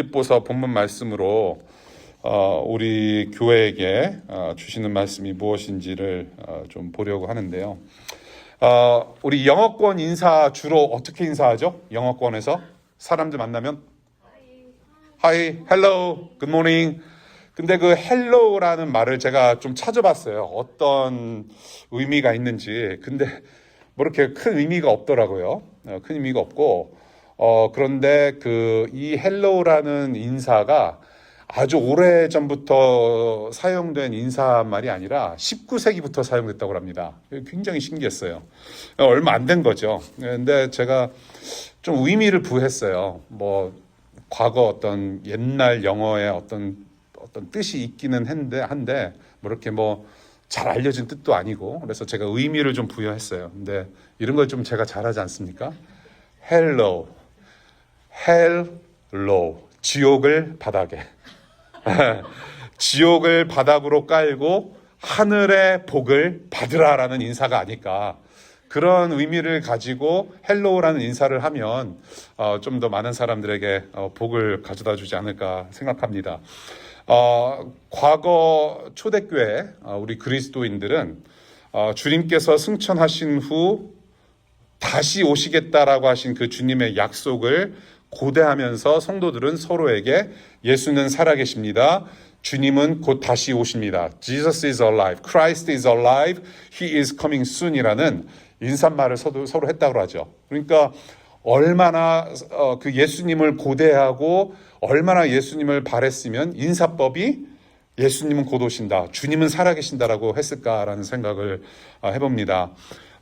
빌립보서 본문 말씀으로 어, 우리 교회에게 어, 주시는 말씀이 무엇인지를 어, 좀 보려고 하는데요. 어, 우리 영어권 인사 주로 어떻게 인사하죠? 영어권에서 사람들 만나면 hello, good morning. 근데 그 hello라는 말을 제가 좀 찾아봤어요. 어떤 의미가 있는지. 근데 뭐 이렇게 큰 의미가 없더라고요. 어, 큰 의미가 없고, 어, 그런데 그이 hello라는 인사가 아주 오래 전부터 사용된 인사말이 아니라 19세기부터 사용됐다고 합니다. 굉장히 신기했어요. 얼마 안 된 거죠. 근데 제가 좀 의미를 부했어요. 뭐 과거 어떤 옛날 영어의 어떤 어떤 뜻이 있기는 한데 한데 뭐 이렇게 뭐 잘 알려진 뜻도 아니고 그래서 제가 의미를 좀 부여했어요. 근데 이런 걸 좀 제가 잘하지 않습니까? Hello, 지옥을 바닥에, 지옥을 바닥으로 깔고 하늘의 복을 받으라라는 인사가 아닐까. 그런 의미를 가지고 헬로우라는 인사를 하면 어, 좀 더 많은 사람들에게 어, 복을 가져다 주지 않을까 생각합니다. 어, 과거 초대교회 어, 우리 그리스도인들은 어, 주님께서 승천하신 후 다시 오시겠다라고 하신 그 주님의 약속을 고대하면서 성도들은 서로에게 예수는 살아계십니다. 주님은 곧 다시 오십니다. Jesus is alive. Christ is alive. He is coming soon이라는 인사말을 서로, 서로 했다고 하죠. 그러니까 얼마나 어, 그 예수님을 고대하고 얼마나 예수님을 바랬으면 인사법이 예수님은 곧 오신다. 주님은 살아계신다라고 했을까라는 생각을 어, 해봅니다.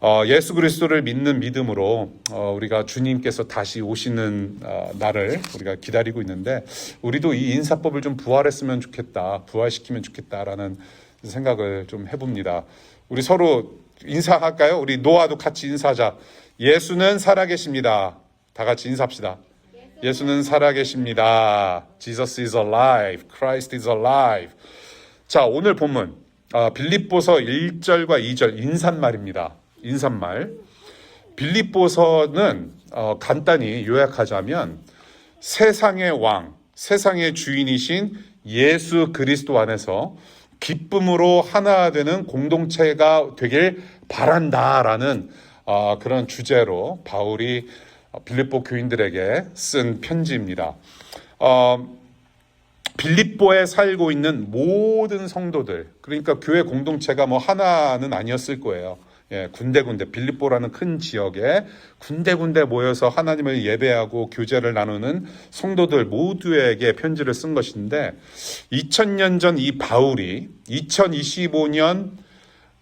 어, 예수 그리스도를 믿는 믿음으로 어, 우리가 주님께서 다시 오시는 어, 날을 우리가 기다리고 있는데 우리도 이 인사법을 좀 부활했으면 좋겠다, 부활시키면 좋겠다라는 생각을 좀 해봅니다. 우리 서로 인사할까요? 우리 노아도 같이 인사하자. 예수는 살아계십니다. 다 같이 인사합시다. 예수는 살아계십니다. Jesus is alive. Christ is alive. 자, 오늘 본문 아, 빌립보서 1절과 2절 인사말입니다. 인사말. 빌립보서는 어, 간단히 요약하자면 세상의 왕, 세상의 주인이신 예수 그리스도 안에서 기쁨으로 하나 되는 공동체가 되길 바란다라는 어, 그런 주제로 바울이 빌립보 교인들에게 쓴 편지입니다. 어, 빌립보에 살고 있는 모든 성도들, 그러니까 교회 공동체가 뭐 하나는 아니었을 거예요. 예, 군데군데 빌립보라는 큰 지역에 군데군데 모여서 하나님을 예배하고 교제를 나누는 성도들 모두에게 편지를 쓴 것인데 2000년 전 이 바울이 2025년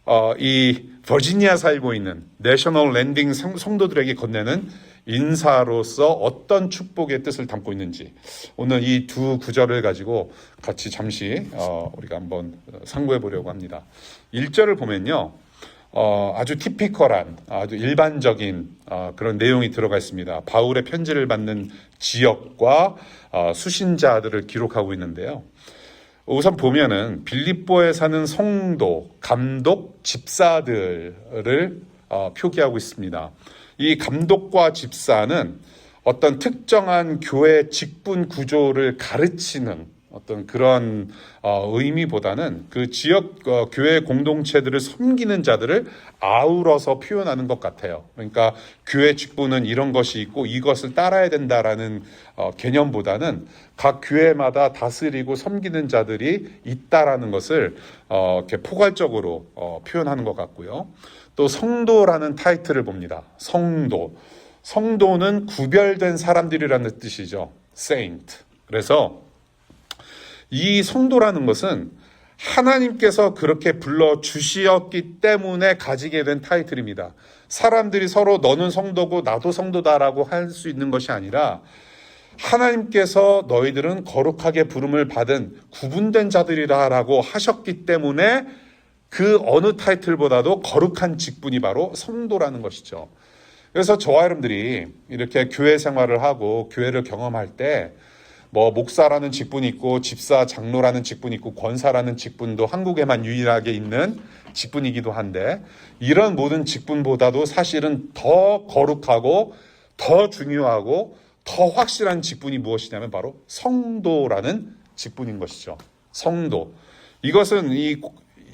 어, 이 버지니아 살고 있는 내셔널 랜딩 성- 성도들에게 건네는 인사로서 어떤 축복의 뜻을 담고 있는지 오늘 이 두 구절을 가지고 같이 잠시 어, 우리가 한번 상고해 보려고 합니다. 1절을 보면요. 어, 아주 티피컬한 아주 일반적인 어, 그런 내용이 들어가 있습니다. 바울의 편지를 받는 지역과 어, 수신자들을 기록하고 있는데요. 우선 보면은 빌립보에 사는 성도, 감독, 집사들을 어, 표기하고 있습니다. 이 감독과 집사는 어떤 특정한 교회 직분 구조를 가르치는 어떤 그런 어, 의미보다는 그 지역 어, 교회 공동체들을 섬기는 자들을 아우러서 표현하는 것 같아요. 그러니까 교회 직분은 이런 것이 있고 이것을 따라야 된다라는 어, 개념보다는 각 교회마다 다스리고 섬기는 자들이 있다라는 것을 어, 이렇게 포괄적으로 어, 표현하는 것 같고요. 또 성도라는 타이틀을 봅니다. 성도. 성도는 구별된 사람들이라는 뜻이죠. saint. 그래서 이 성도라는 것은 하나님께서 그렇게 불러 주시었기 때문에 가지게 된 타이틀입니다. 사람들이 서로 너는 성도고 나도 성도다라고 할 수 있는 것이 아니라 하나님께서 너희들은 거룩하게 부름을 받은 구분된 자들이다라고 하셨기 때문에 그 어느 타이틀보다도 거룩한 직분이 바로 성도라는 것이죠. 그래서 저와 여러분들이 이렇게 교회 생활을 하고 교회를 경험할 때 뭐 목사라는 직분이 있고 집사 장로라는 직분이 있고 권사라는 직분도 한국에만 유일하게 있는 직분이기도 한데 이런 모든 직분보다도 사실은 더 거룩하고 더 중요하고 더 확실한 직분이 무엇이냐면 바로 성도라는 직분인 것이죠. 성도. 이것은 이,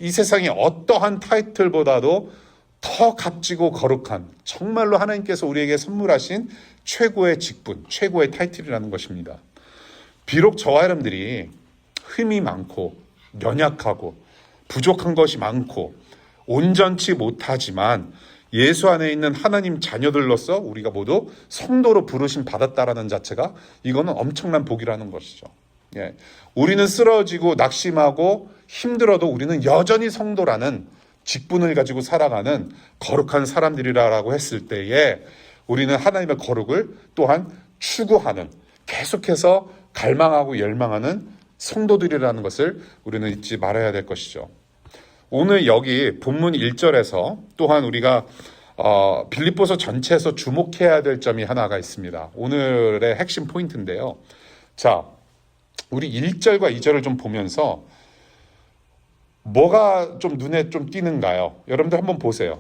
이 세상의 어떠한 타이틀보다도 더 값지고 거룩한 정말로 하나님께서 우리에게 선물하신 최고의 직분, 최고의 타이틀이라는 것입니다. 비록 저와 여러분들이 흠이 많고 연약하고 부족한 것이 많고 온전치 못하지만 예수 안에 있는 하나님 자녀들로서 우리가 모두 성도로 부르심 받았다라는 자체가 이거는 엄청난 복이라는 것이죠. 예. 우리는 쓰러지고 낙심하고 힘들어도 우리는 여전히 성도라는 직분을 가지고 살아가는 거룩한 사람들이라고 했을 때에 우리는 하나님의 거룩을 또한 추구하는 계속해서 갈망하고 열망하는 성도들이라는 것을 우리는 잊지 말아야 될 것이죠. 오늘 여기 본문 1절에서 또한 우리가 어, 빌립보서 전체에서 주목해야 될 점이 하나가 있습니다. 오늘의 핵심 포인트인데요. 자, 우리 1절과 2절을 좀 보면서 뭐가 좀 눈에 좀 띄는가요? 여러분들 한번 보세요.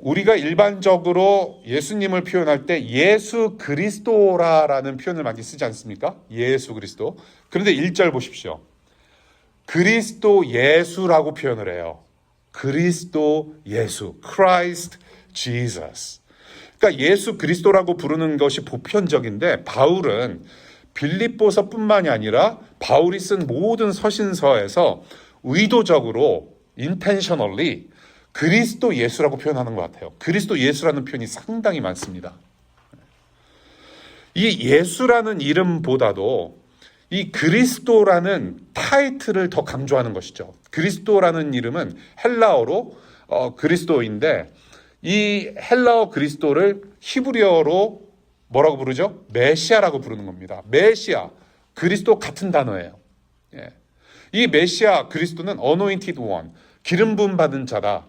우리가 일반적으로 예수님을 표현할 때 예수 그리스도라라는 표현을 많이 쓰지 않습니까? 예수 그리스도. 그런데 1절 보십시오. 그리스도 예수라고 표현을 해요. 그리스도 예수. Christ Jesus. 그러니까 예수 그리스도라고 부르는 것이 보편적인데 바울은 빌립보서뿐만이 아니라 바울이 쓴 모든 서신서에서 의도적으로 intentionally 그리스도 예수라고 표현하는 것 같아요. 그리스도 예수라는 표현이 상당히 많습니다. 이 예수라는 이름보다도 이 그리스도라는 타이틀을 더 강조하는 것이죠. 그리스도라는 이름은 헬라어로 어, 그리스도인데 이 헬라어 그리스도를 히브리어로 뭐라고 부르죠? 메시아라고 부르는 겁니다. 메시아 그리스도 같은 단어예요. 예. 이 메시아 그리스도는 anointed one 기름 부음 받은 자다.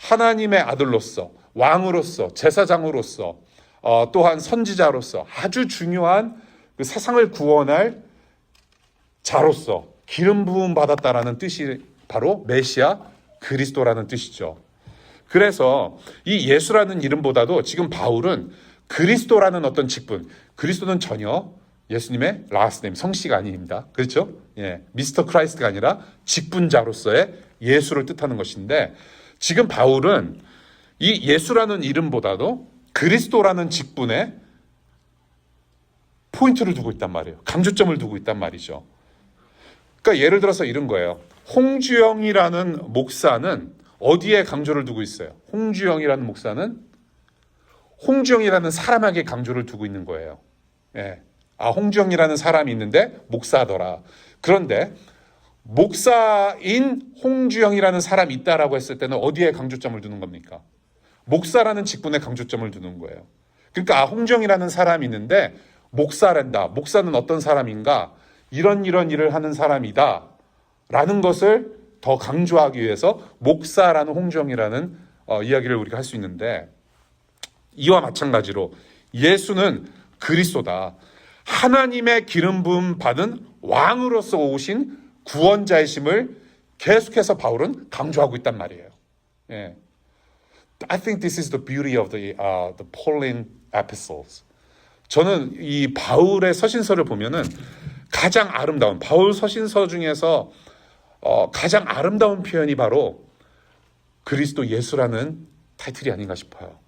하나님의 아들로서 왕으로서 제사장으로서 어, 또한 선지자로서 아주 중요한 그 세상을 구원할 자로서 기름 부음 받았다라는 뜻이 바로 메시아 그리스도라는 뜻이죠. 그래서 이 예수라는 이름보다도 지금 바울은 그리스도라는 어떤 직분, 그리스도는 전혀 예수님의 라스네임 성씨가 아닙니다. 그렇죠? 예, 미스터 크라이스트가 아니라 직분자로서의 예수를 뜻하는 것인데 지금 바울은 이 예수라는 이름보다도 그리스도라는 직분에 포인트를 두고 있단 말이에요. 강조점을 두고 있단 말이죠. 그러니까 예를 들어서 이런 거예요. 홍주영이라는 목사는 어디에 강조를 두고 있어요? 홍주영이라는 목사는 홍주영이라는 사람에게 강조를 두고 있는 거예요. 예. 아, 홍주영이라는 사람이 있는데 목사더라. 그런데 목사인 홍주영이라는 사람이 있다라고 했을 때는 어디에 강조점을 두는 겁니까? 목사라는 직분에 강조점을 두는 거예요. 그러니까 아, 홍주영이라는 사람이 있는데 목사란다. 목사는 어떤 사람인가? 이런 이런 일을 하는 사람이다. 라는 것을 더 강조하기 위해서 목사라는 홍주영이라는 어, 이야기를 우리가 할 수 있는데 이와 마찬가지로 예수는 그리스도다. 하나님의 기름 부음 받은 왕으로서 오신 구원자이심을 계속해서 바울은 강조하고 있단 말이에요. 예. I think this is the beauty of the uh, the Pauline epistles. 저는 이 바울의 서신서를 보면은 가장 아름다운 바울 서신서 중에서 어, 가장 아름다운 표현이 바로 그리스도 예수라는 타이틀이 아닌가 싶어요.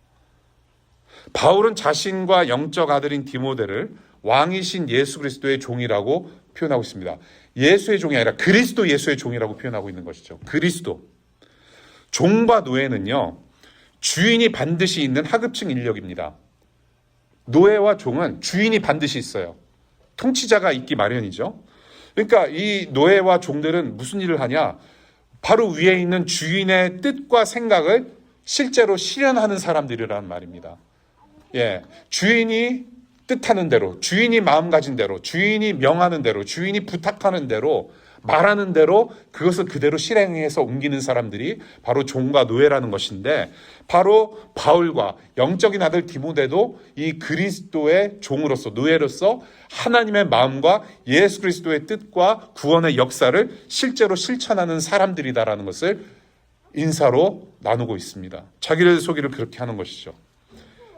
바울은 자신과 영적 아들인 디모데를 왕이신 예수 그리스도의 종이라고 표현하고 있습니다. 예수의 종이 아니라 그리스도 예수의 종이라고 표현하고 있는 것이죠. 그리스도. 종과 노예는요, 주인이 반드시 있는 하급층 인력입니다. 노예와 종은 주인이 반드시 있어요. 통치자가 있기 마련이죠. 그러니까 이 노예와 종들은 무슨 일을 하냐? 바로 위에 있는 주인의 뜻과 생각을 실제로 실현하는 사람들이라는 말입니다. 예. 주인이 뜻하는 대로, 주인이 마음 가진 대로, 주인이 명하는 대로, 주인이 부탁하는 대로, 말하는 대로 그것을 그대로 실행해서 옮기는 사람들이 바로 종과 노예라는 것인데 바로 바울과 영적인 아들 디모데도 이 그리스도의 종으로서 노예로서 하나님의 마음과 예수 그리스도의 뜻과 구원의 역사를 실제로 실천하는 사람들이다라는 것을 인사로 나누고 있습니다. 자기를 소개를 그렇게 하는 것이죠.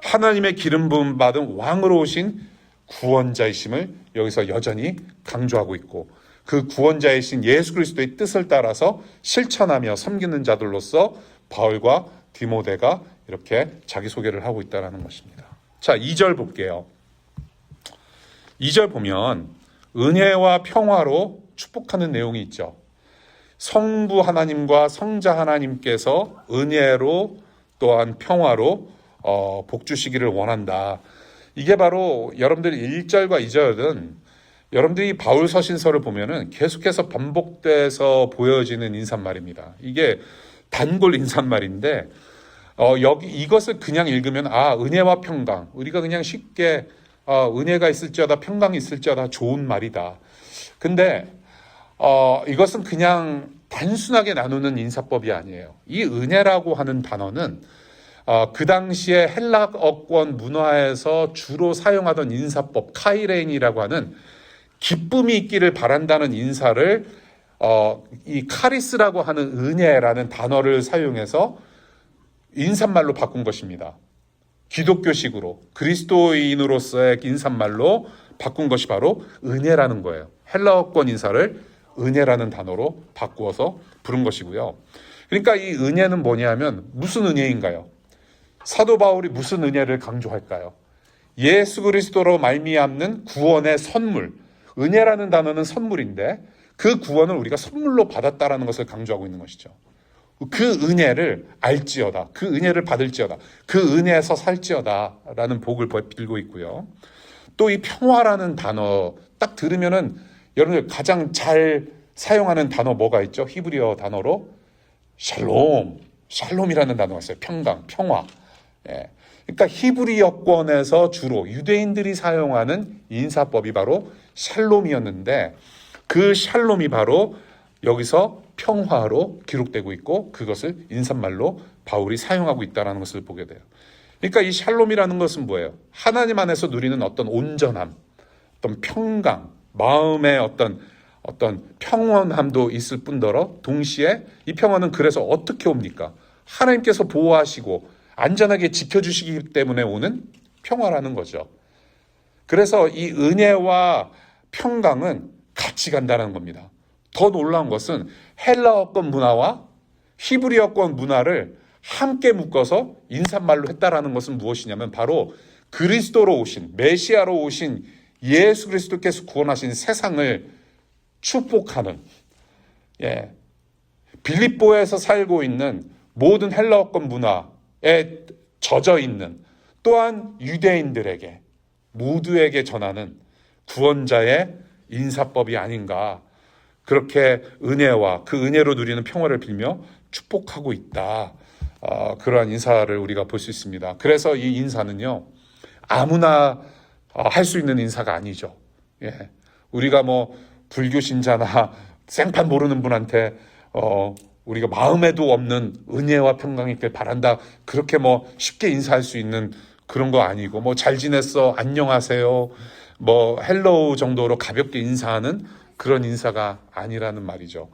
하나님의 기름 부음 받은 왕으로 오신 구원자이심을 여기서 여전히 강조하고 있고 그 구원자이신 예수 그리스도의 뜻을 따라서 실천하며 섬기는 자들로서 바울과 디모데가 이렇게 자기 소개를 하고 있다라는 것입니다. 자, 2절 볼게요. 2절 보면 은혜와 평화로 축복하는 내용이 있죠. 성부 하나님과 성자 하나님께서 은혜로 또한 평화로 어, 복 주시기를 원한다. 이게 바로 여러분들이 1절과 2절은 여러분들이 바울 서신서를 보면은 계속해서 반복돼서 보여지는 인사말입니다. 이게 단골 인사말인데 어, 여기 이것을 그냥 읽으면 아 은혜와 평강 우리가 그냥 쉽게 어, 은혜가 있을지어다 평강이 있을지어다 좋은 말이다. 근데 어, 이것은 그냥 단순하게 나누는 인사법이 아니에요. 이 은혜라고 하는 단어는 어, 그 당시에 헬라어권 문화에서 주로 사용하던 인사법 카이레인이라고 하는 기쁨이 있기를 바란다는 인사를 어, 이 카리스라고 하는 은혜라는 단어를 사용해서 인사말로 바꾼 것입니다. 기독교식으로 그리스도인으로서의 인사말로 바꾼 것이 바로 은혜라는 거예요. 헬라어권 인사를 은혜라는 단어로 바꾸어서 부른 것이고요. 그러니까 이 은혜는 뭐냐면 무슨 은혜인가요? 사도 바울이 무슨 은혜를 강조할까요? 예수 그리스도로 말미암는 구원의 선물. 은혜라는 단어는 선물인데 그 구원을 우리가 선물로 받았다라는 것을 강조하고 있는 것이죠. 그 은혜를 알지어다. 그 은혜를 받을지어다. 그 은혜에서 살지어다 라는 복을 빌고 있고요. 또 이 평화라는 단어 딱 들으면은 여러분들 가장 잘 사용하는 단어 뭐가 있죠? 히브리어 단어로 샬롬, 샬롬이라는 단어가 있어요. 평강, 평화. 예. 그러니까 히브리어권에서 주로 유대인들이 사용하는 인사법이 바로 샬롬이었는데 그 샬롬이 바로 여기서 평화로 기록되고 있고 그것을 인사말로 바울이 사용하고 있다는 것을 보게 돼요. 그러니까 이 샬롬이라는 것은 뭐예요? 하나님 안에서 누리는 어떤 온전함, 어떤 평강, 마음의 어떤 어떤 평온함도 있을 뿐더러 동시에 이 평화는 그래서 어떻게 옵니까? 하나님께서 보호하시고 안전하게 지켜주시기 때문에 오는 평화라는 거죠. 그래서 이 은혜와 평강은 같이 간다는 겁니다. 더 놀라운 것은 헬라어권 문화와 히브리어권 문화를 함께 묶어서 인사말로 했다라는 것은 무엇이냐면 바로 그리스도로 오신 메시아로 오신 예수 그리스도께서 구원하신 세상을 축복하는 예. 빌립보에서 살고 있는 모든 헬라어권 문화에 젖어 있는 또한 유대인들에게 모두에게 전하는 구원자의 인사법이 아닌가 그렇게 은혜와 그 은혜로 누리는 평화를 빌며 축복하고 있다. 어, 그러한 인사를 우리가 볼 수 있습니다. 그래서 이 인사는요 아무나 어, 할수 있는 인사가 아니죠. 예. 우리가 뭐 불교 신자나 생판 모르는 분한테 어, 우리가 마음에도 없는 은혜와 평강이 있길 바란다. 그렇게 뭐 쉽게 인사할 수 있는 그런 거 아니고 뭐 잘 지냈어 안녕하세요 뭐 헬로우 정도로 가볍게 인사하는 그런 인사가 아니라는 말이죠.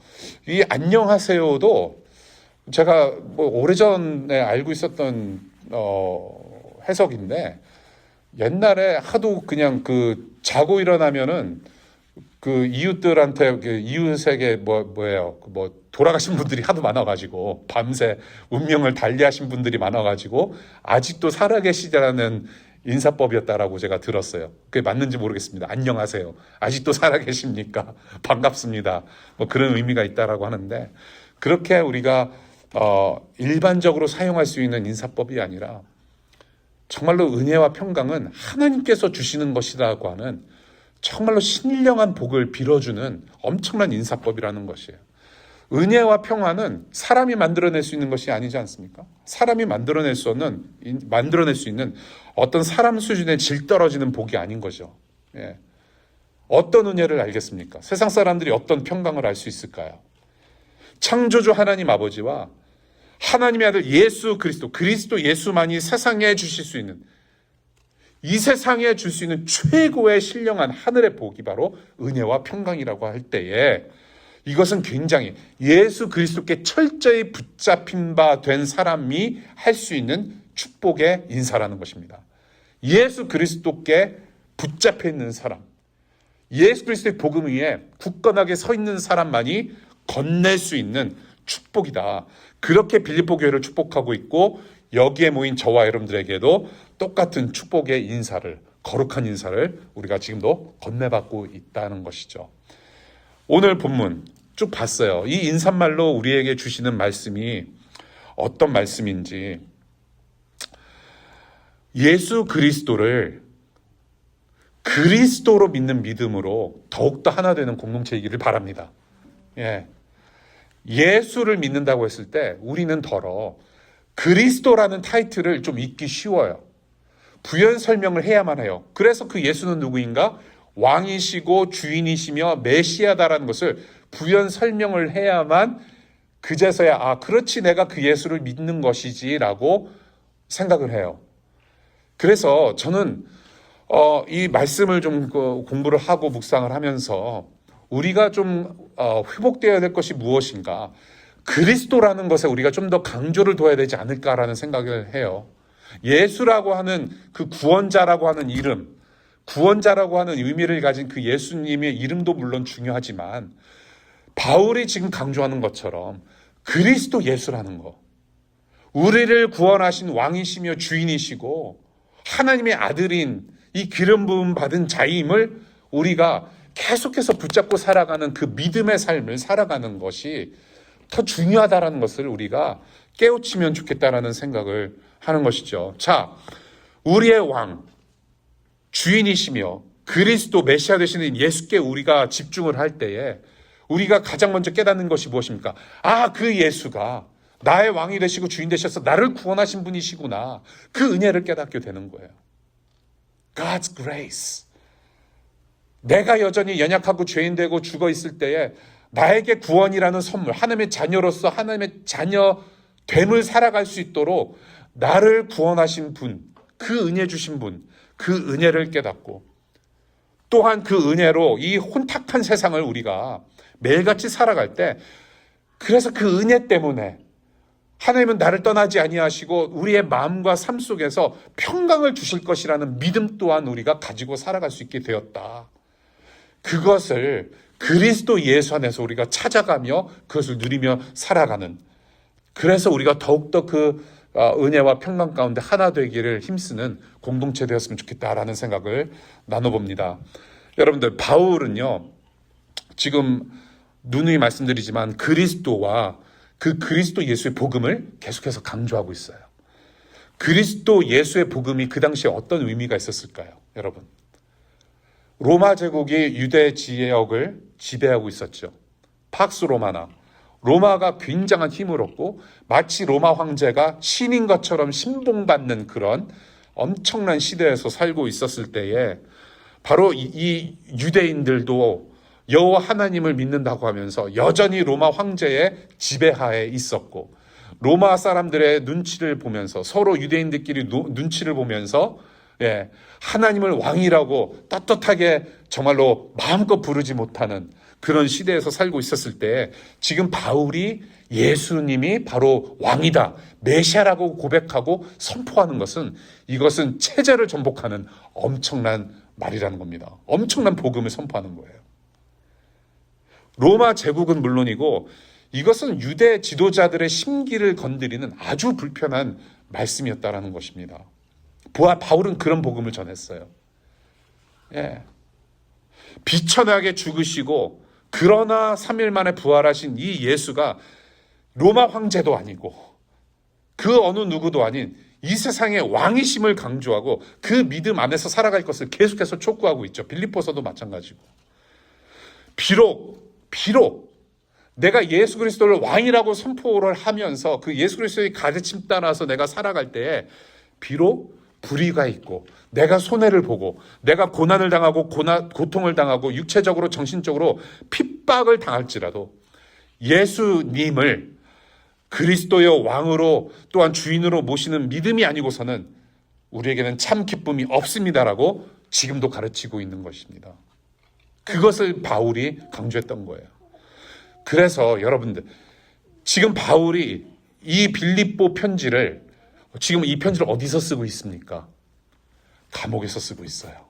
이 안녕하세요도 제가 뭐 오래전에 알고 있었던 어 해석인데 옛날에 하도 그냥 그 자고 일어나면은 그 이웃들한테 그 이웃에게 뭐 뭐예요 뭐 돌아가신 분들이 하도 많아가지고 밤새 운명을 달리하신 분들이 많아가지고 아직도 살아계시다라는 인사법이었다라고 제가 들었어요. 그게 맞는지 모르겠습니다. 안녕하세요. 아직도 살아계십니까? 반갑습니다. 뭐 그런 의미가 있다라고 하는데 그렇게 우리가 어 일반적으로 사용할 수 있는 인사법이 아니라 정말로 은혜와 평강은 하나님께서 주시는 것이라고 하는 정말로 신령한 복을 빌어주는 엄청난 인사법이라는 것이에요. 은혜와 평화는 사람이 만들어낼 수 있는 것이 아니지 않습니까? 사람이 만들어낼 수 없는 만들어낼 수 있는 어떤 사람 수준의 질 떨어지는 복이 아닌 거죠. 예. 어떤 은혜를 알겠습니까? 세상 사람들이 어떤 평강을 알 수 있을까요? 창조주 하나님 아버지와 하나님의 아들 예수 그리스도, 그리스도 예수만이 세상에 주실 수 있는 이 세상에 줄 수 있는 최고의 신령한 하늘의 복이 바로 은혜와 평강이라고 할 때에 이것은 굉장히 예수 그리스도께 철저히 붙잡힌 바 된 사람이 할 수 있는 축복의 인사라는 것입니다. 예수 그리스도께 붙잡혀 있는 사람, 예수 그리스도의 복음 위에 굳건하게 서 있는 사람만이 건넬 수 있는 축복이다. 그렇게 빌립보 교회를 축복하고 있고 여기에 모인 저와 여러분들에게도 똑같은 축복의 인사를 거룩한 인사를 우리가 지금도 건네받고 있다는 것이죠. 오늘 본문 쭉 봤어요. 이 인사말로 우리에게 주시는 말씀이 어떤 말씀인지 예수 그리스도를 그리스도로 믿는 믿음으로 더욱더 하나 되는 공동체이기를 바랍니다. 예. 예수를 믿는다고 했을 때 우리는 더러 그리스도라는 타이틀을 좀 잊기 쉬워요. 부연 설명을 해야만 해요. 그래서 그 예수는 누구인가? 왕이시고 주인이시며 메시아다라는 것을 부연 설명을 해야만 그제서야 아 그렇지 내가 그 예수를 믿는 것이지라고 생각을 해요. 그래서 저는 어, 이 말씀을 좀그 공부를 하고 묵상을 하면서 우리가 좀 어, 회복되어야 될 것이 무엇인가? 그리스도라는 것에 우리가 좀 더 강조를 둬야 되지 않을까라는 생각을 해요. 예수라고 하는 그 구원자라고 하는 이름, 구원자라고 하는 의미를 가진 그 예수님의 이름도 물론 중요하지만 바울이 지금 강조하는 것처럼 그리스도 예수라는 거. 우리를 구원하신 왕이시며 주인이시고 하나님의 아들인 이 기름 부음 받은 자임을 우리가 계속해서 붙잡고 살아가는 그 믿음의 삶을 살아가는 것이 더 중요하다라는 것을 우리가 깨우치면 좋겠다라는 생각을 하는 것이죠. 자, 우리의 왕, 주인이시며 그리스도 메시아 되시는 예수께 우리가 집중을 할 때에 우리가 가장 먼저 깨닫는 것이 무엇입니까? 아, 그 예수가 나의 왕이 되시고 주인 되셔서 나를 구원하신 분이시구나. 그 은혜를 깨닫게 되는 거예요. God's grace. 내가 여전히 연약하고 죄인 되고 죽어 있을 때에 나에게 구원이라는 선물, 하나님의 자녀로서 하나님의 자녀 됨을 살아갈 수 있도록 나를 구원하신 분, 그 은혜 주신 분, 그 은혜를 깨닫고 또한 그 은혜로 이 혼탁한 세상을 우리가 매일같이 살아갈 때 그래서 그 은혜 때문에 하나님은 나를 떠나지 아니하시고 우리의 마음과 삶 속에서 평강을 주실 것이라는 믿음 또한 우리가 가지고 살아갈 수 있게 되었다. 그것을 그리스도 예수 안에서 우리가 찾아가며 그것을 누리며 살아가는 그래서 우리가 더욱더 그 어, 은혜와 평강 가운데 하나 되기를 힘쓰는 공동체 되었으면 좋겠다라는 생각을 나눠봅니다. 여러분들 바울은요 지금 누누이 말씀드리지만 그리스도와 그 그리스도 예수의 복음을 계속해서 강조하고 있어요. 그리스도 예수의 복음이 그 당시에 어떤 의미가 있었을까요, 여러분? 로마 제국이 유대 지역을 지배하고 있었죠. 팍스 로마나 로마가 굉장한 힘을 얻고 마치 로마 황제가 신인 것처럼 신봉받는 그런 엄청난 시대에서 살고 있었을 때에 바로 이, 이 유대인들도 여호와 하나님을 믿는다고 하면서 여전히 로마 황제의 지배하에 있었고 로마 사람들의 눈치를 보면서 서로 유대인들끼리 노, 눈치를 보면서 예, 하나님을 왕이라고 떳떳하게 정말로 마음껏 부르지 못하는 그런 시대에서 살고 있었을 때 지금 바울이 예수님이 바로 왕이다, 메시아라고 고백하고 선포하는 것은 이것은 체제를 전복하는 엄청난 말이라는 겁니다. 엄청난 복음을 선포하는 거예요. 로마 제국은 물론이고 이것은 유대 지도자들의 심기를 건드리는 아주 불편한 말씀이었다라는 것입니다. 바울은 그런 복음을 전했어요. 예. 비천하게 죽으시고 그러나 3일 만에 부활하신 이 예수가 로마 황제도 아니고 그 어느 누구도 아닌 이 세상의 왕이심을 강조하고 그 믿음 안에서 살아갈 것을 계속해서 촉구하고 있죠. 빌립보서도 마찬가지고. 비록 비록 내가 예수 그리스도를 왕이라고 선포를 하면서 그 예수 그리스도의 가르침 따라서 내가 살아갈 때에 비록 불의가 있고 내가 손해를 보고 내가 고난을 당하고 고난, 고통을 당하고 육체적으로 정신적으로 핍박을 당할지라도 예수님을 그리스도의 왕으로 또한 주인으로 모시는 믿음이 아니고서는 우리에게는 참 기쁨이 없습니다라고 지금도 가르치고 있는 것입니다. 그것을 바울이 강조했던 거예요. 그래서 여러분들 지금 바울이 이 빌립보 편지를 지금 이 편지를 어디서 쓰고 있습니까? 감옥에서 쓰고 있어요.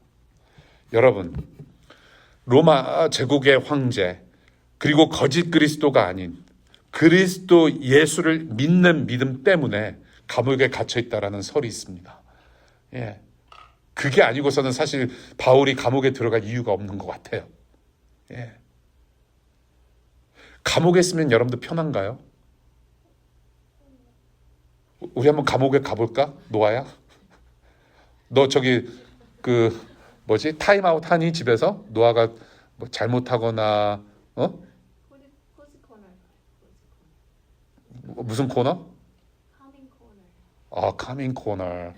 여러분, 로마 제국의 황제, 그리고 거짓 그리스도가 아닌 그리스도 예수를 믿는 믿음 때문에 감옥에 갇혀 있다라는 설이 있습니다. 예. 그게 아니고서는 사실 바울이 감옥에 들어갈 이유가 없는 것 같아요. 예. 감옥에 있으면 여러분들 편한가요? 우리 한번 감옥에 가볼까? 노아야? 너 저기 그 뭐지 타임아웃 하니 집에서 노아가 뭐 잘못하거나 어뭐 무슨 코너? 아 카밍 코너.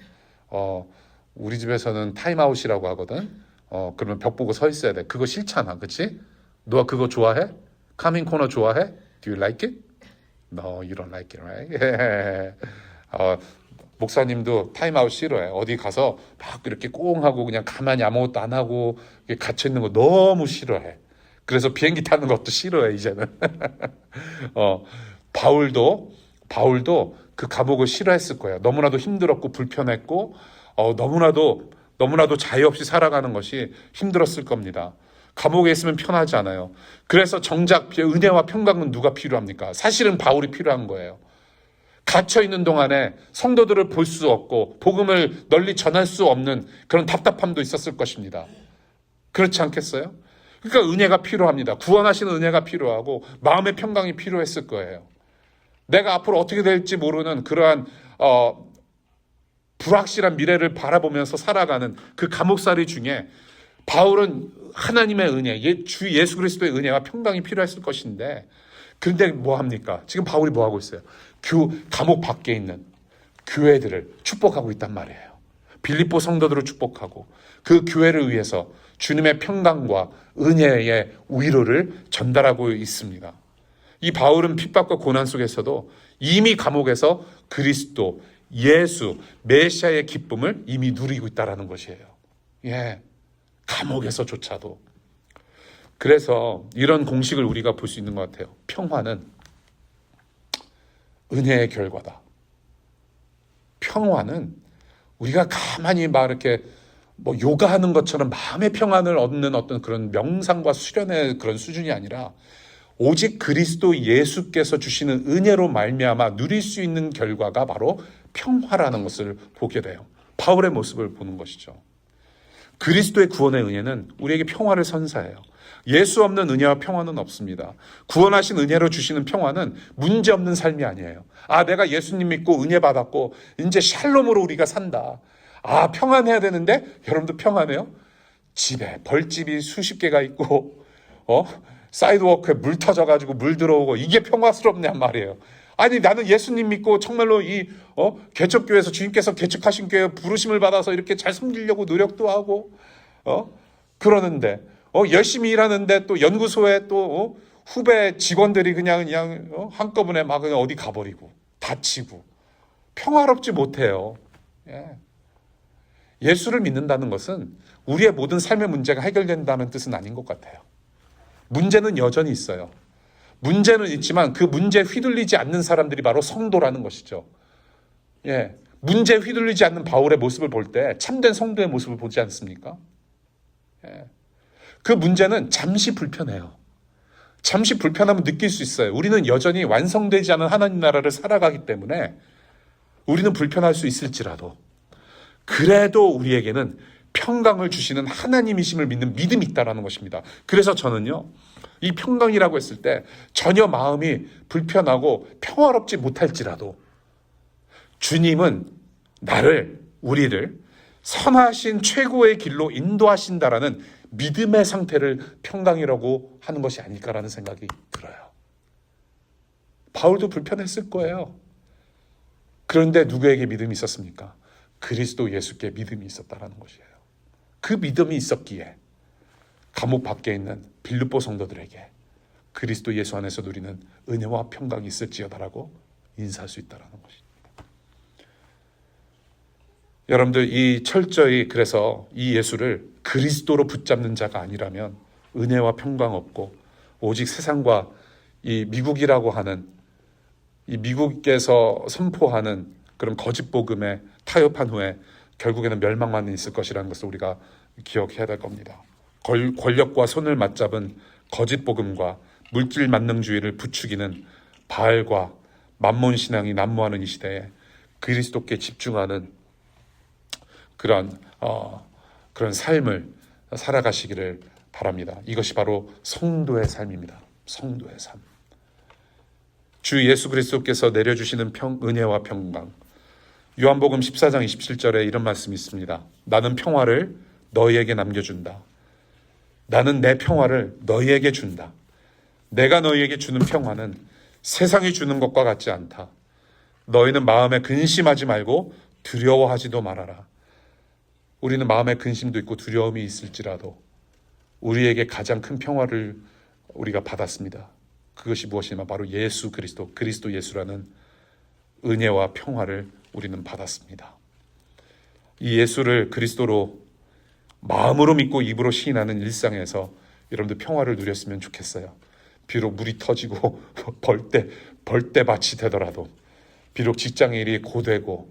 어 우리 집에서는 타임아웃이라고 하거든. 어 그러면 벽 보고 서 있어야 돼. 그거 싫잖아, 그렇지? 노아 그거 좋아해? 카밍 코너 좋아해? Do you like it? No, you don't like it, right? 어, 목사님도 타임아웃 싫어해. 어디 가서 막 이렇게 꽁 하고 그냥 가만히 아무것도 안 하고 갇혀 있는 거 너무 싫어해. 그래서 비행기 타는 것도 싫어해 이제는. 어, 바울도 바울도 그 감옥을 싫어했을 거예요. 너무나도 힘들었고 불편했고 어, 너무나도 너무나도 자유 없이 살아가는 것이 힘들었을 겁니다. 감옥에 있으면 편하지 않아요. 그래서 정작 은혜와 평강은 누가 필요합니까? 사실은 바울이 필요한 거예요. 갇혀 있는 동안에 성도들을 볼 수 없고 복음을 널리 전할 수 없는 그런 답답함도 있었을 것입니다. 그렇지 않겠어요? 그러니까 은혜가 필요합니다. 구원하시는 은혜가 필요하고 마음의 평강이 필요했을 거예요. 내가 앞으로 어떻게 될지 모르는 그러한 어, 불확실한 미래를 바라보면서 살아가는 그 감옥살이 중에 바울은 하나님의 은혜, 예- 주 예수 그리스도의 은혜와 평강이 필요했을 것인데 그런데 뭐 합니까? 지금 바울이 뭐 하고 있어요? 교 감옥 밖에 있는 교회들을 축복하고 있단 말이에요. 빌립보 성도들을 축복하고 그 교회를 위해서 주님의 평강과 은혜의 위로를 전달하고 있습니다. 이 바울은 핍박과 고난 속에서도 이미 감옥에서 그리스도, 예수, 메시아의 기쁨을 이미 누리고 있다라는 것이에요. 예. 감옥에서조차도. 그래서 이런 공식을 우리가 볼 수 있는 것 같아요. 평화는 은혜의 결과다. 평화는 우리가 가만히 막 이렇게 뭐 요가하는 것처럼 마음의 평안을 얻는 어떤 그런 명상과 수련의 그런 수준이 아니라 오직 그리스도 예수께서 주시는 은혜로 말미암아 누릴 수 있는 결과가 바로 평화라는 것을 보게 돼요. 바울의 모습을 보는 것이죠. 그리스도의 구원의 은혜는 우리에게 평화를 선사해요. 예수 없는 은혜와 평화는 없습니다. 구원하신 은혜로 주시는 평화는 문제 없는 삶이 아니에요. 아, 내가 예수님 믿고 은혜 받았고, 이제 샬롬으로 우리가 산다. 아, 평안해야 되는데, 여러분도 평안해요? 집에 벌집이 수십 개가 있고, 어? 사이드워크에 물 터져가지고 물 들어오고, 이게 평화스럽냔 말이에요. 아니, 나는 예수님 믿고 정말로 이, 어? 개척교회에서 주님께서 개척하신 교회 부르심을 받아서 이렇게 잘 섬기려고 노력도 하고, 어? 그러는데, 어, 열심히 일하는데 또 연구소에 또 어? 후배 직원들이 그냥 그냥 어? 한꺼번에 막 그냥 어디 가버리고 다치고 평화롭지 못해요. 예. 예수를 믿는다는 것은 우리의 모든 삶의 문제가 해결된다는 뜻은 아닌 것 같아요. 문제는 여전히 있어요. 문제는 있지만 그 문제에 휘둘리지 않는 사람들이 바로 성도라는 것이죠. 예. 문제에 휘둘리지 않는 바울의 모습을 볼 때 참된 성도의 모습을 보지 않습니까? 예. 그 문제는 잠시 불편해요. 잠시 불편함을 느낄 수 있어요. 우리는 여전히 완성되지 않은 하나님 나라를 살아가기 때문에 우리는 불편할 수 있을지라도 그래도 우리에게는 평강을 주시는 하나님이심을 믿는 믿음이 있다라는 것입니다. 그래서 저는요, 이 평강이라고 했을 때 전혀 마음이 불편하고 평화롭지 못할지라도 주님은 나를, 우리를 선하신 최고의 길로 인도하신다라는 믿음의 상태를 평강이라고 하는 것이 아닐까라는 생각이 들어요. 바울도 불편했을 거예요. 그런데 누구에게 믿음이 있었습니까? 그리스도 예수께 믿음이 있었다라는 것이에요. 그 믿음이 있었기에 감옥 밖에 있는 빌립보 성도들에게 그리스도 예수 안에서 누리는 은혜와 평강이 있을지어다라고 인사할 수 있다라는 것입니다. 여러분들 이 철저히 그래서 이 예수를 그리스도로 붙잡는 자가 아니라면 은혜와 평강 없고 오직 세상과 이 미국이라고 하는 이 미국에서 선포하는 그런 거짓 복음에 타협한 후에 결국에는 멸망만 있을 것이라는 것을 우리가 기억해야 될 겁니다. 권- 권력과 손을 맞잡은 거짓 복음과 물질 만능주의를 부추기는 바알과 만몬 신앙이 난무하는 이 시대에 그리스도께 집중하는 그런 어, 그런 삶을 살아가시기를 바랍니다. 이것이 바로 성도의 삶입니다. 성도의 삶. 주 예수 그리스도께서 내려주시는 평, 은혜와 평강. 요한복음 14장 27절에 이런 말씀이 있습니다. 나는 평화를 너희에게 남겨준다. 나는 내 평화를 너희에게 준다. 내가 너희에게 주는 평화는 세상이 주는 것과 같지 않다. 너희는 마음에 근심하지 말고 두려워하지도 말아라. 우리는 마음에 근심도 있고 두려움이 있을지라도 우리에게 가장 큰 평화를 우리가 받았습니다. 그것이 무엇이냐면 바로 예수 그리스도, 그리스도 예수라는 은혜와 평화를 우리는 받았습니다. 이 예수를 그리스도로 마음으로 믿고 입으로 시인하는 일상에서 여러분들 평화를 누렸으면 좋겠어요. 비록 물이 터지고 벌떼 벌떼밭이 되더라도 비록 직장 일이 고되고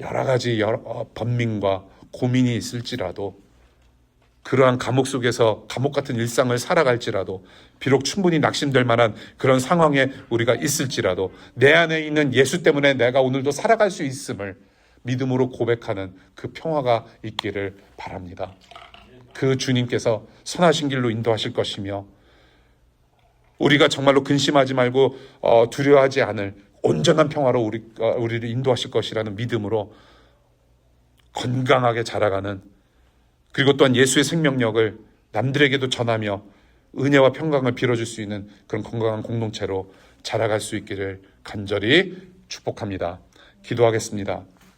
여러 가지 여러, 어, 번민과 고민이 있을지라도 그러한 감옥 속에서 감옥 같은 일상을 살아갈지라도 비록 충분히 낙심될 만한 그런 상황에 우리가 있을지라도 내 안에 있는 예수 때문에 내가 오늘도 살아갈 수 있음을 믿음으로 고백하는 그 평화가 있기를 바랍니다. 그 주님께서 선하신 길로 인도하실 것이며 우리가 정말로 근심하지 말고 어, 두려워하지 않을 온전한 평화로 우리 어, 우리를 인도하실 것이라는 믿음으로 건강하게 자라가는 그리고 또한 예수의 생명력을 남들에게도 전하며 은혜와 평강을 빌어줄 수 있는 그런 건강한 공동체로 자라갈 수 있기를 간절히 축복합니다. 기도하겠습니다.